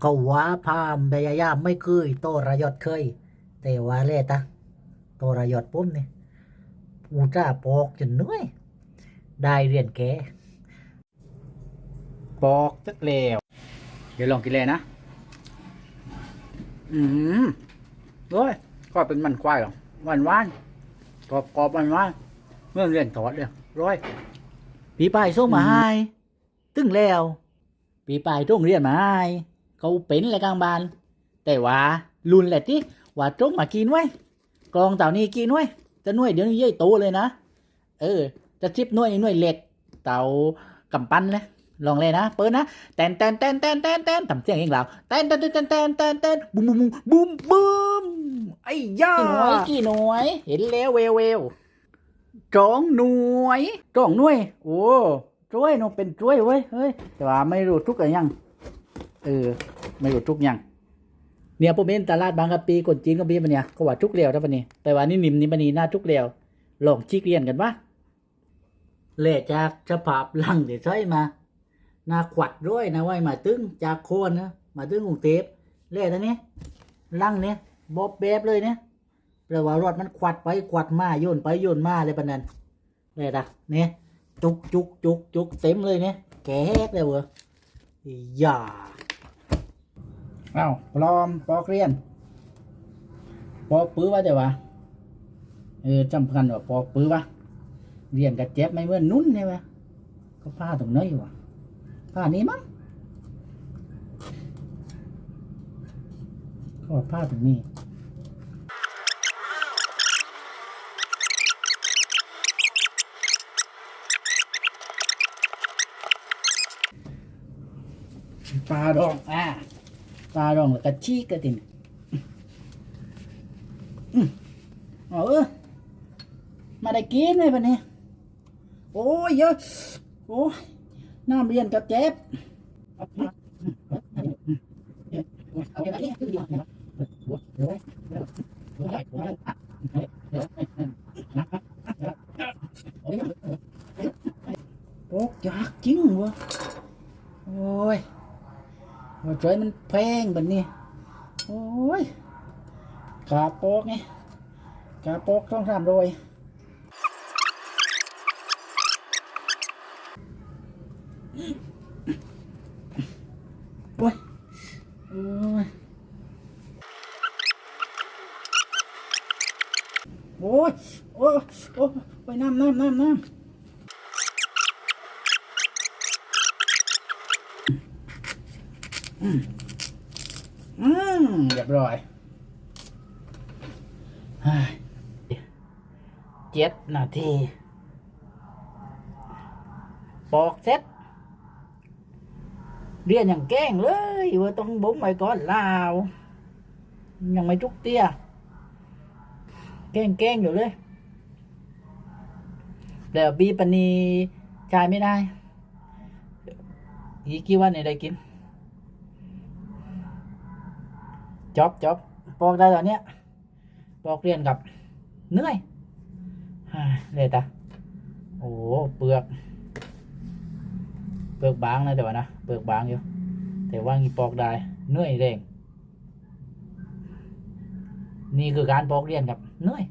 เขาว่าพามพยายามไม่เคยโตระยศเคย แต่ว่าเล่ตะโตระยศปุ๊บนี่อูจ้าปอกจนเหนื่อยได้เรียนแกปอกจักแล้วเดี๋ยวลองกินเลยนะ อืมโอ้ยก็เป็นมันควายหรอหวานหวานกรอบกรอบหวานหวานเมื่อเรียนถอดเลยร้อยปีปลายส่งมาให้ตึงแล้ว ปีปลายต้องเรียนมาให้ เขาเป็นอะไรกลางบาน แต่ว่ารุนแหละที่ว่าจงมากินไว้กลองเต่านี้กินไว้จะหน่วยเดี๋ยวนี้เย่โตเลยนะ เออ จะทิปหน่วยหน่วยเล็กเต่ากำปั้นเลยลองเลยนะ เปิดนะแตนแตนแตนแตนแตนแตนทำเสียงเองเราแตนแตนแตนแตนแตนแตนแตนบุ้มบุ้มบุ้มบุ้มไอ้ย่าหน่วยกี่หน่วย เห็นแล้วเววเววจองหน่วยจองหน่วย โอ้ช่วยน้องเป็นช่วยเว้ยเฮ้ยแต่ว่าไม่รู้ทุกอะไรยัง เออ ไม่รู้ทุกอยังเนี่ยผมเห็นตลาดบางกะปีคนจีนก็มีปะเนี่ยก็ว่าทุกเรียวท่าปะนี่แต่ว่านี่นิ่มนี่ปะนี่หน้าทุกเรียวลองชิกเรียนกันวะเละจากสภาพลังเดี๋ยวใช้มาหน้าขวัดด้วยนะไว้มาตึงจากโคนนะมาตึงกรุงเทพเละทั้งนี้ลังเนี่ยบอบแบบเลยเนี่ยแปลว่ารถมันขวัดไปขวัดมาโยนไปโยนมาเลยปะนั้นเละดะเนี่ยจุกจุกจุกจุกเต็มเลยเนี่ยแกกเลยเว้ยอย่า อ้าปลอมปอกเรียนปอกปื้อว่าแต่ว่าเออจำกันว่าปอกปื้อว่าเรียนกับเจ็บไม่เมื่อนนุ่นใช่ไหมก็ผ้าตรงไหนวะผ้านี้มั้งก็ผ้าตรงนี้ปลาดองอ่า ปลาดองแล้วก็ชีกกระตินอืมอเออมาได้กินเลยปะเนี่ยโอ้ยเยอะโอ้ยน้ำเรียนกับเจ็บโอ้ยากจริงวะโอ้ย ว่าใจมันแพงแบบนี้ โอ้ยกาโปกไงกาโปกต้องทำโดยโอ้ยโอ้ยโอ้ยโอ้ยโอ้ยน้ำน้ำน้ำน้ำ อืมเรียบร้อยเฮ้ยเจ็ดนาทีปอกเสร็จเรียนอย่างแกล้งเลยว่าต้องบุ้มไปก่อนลาวยังไม่จุกเตี้ยแกล้งแกล้งอยู่เลยแต่บีปนีจ่ายไม่ได้อีกกี่วันเนี่ยได้กิน จบจบปอกได้ตอนเนี้ยปอกเรียนกับเหนื่อยฮ่าเลยตะโอ้เปลือก เปลือกบางนะแต่ว่านะเปลือกบางอยู่แต่ว่างีปอกได้เหนื่อยเร่งนี่คือการปอกเรียนกับเหนื่อย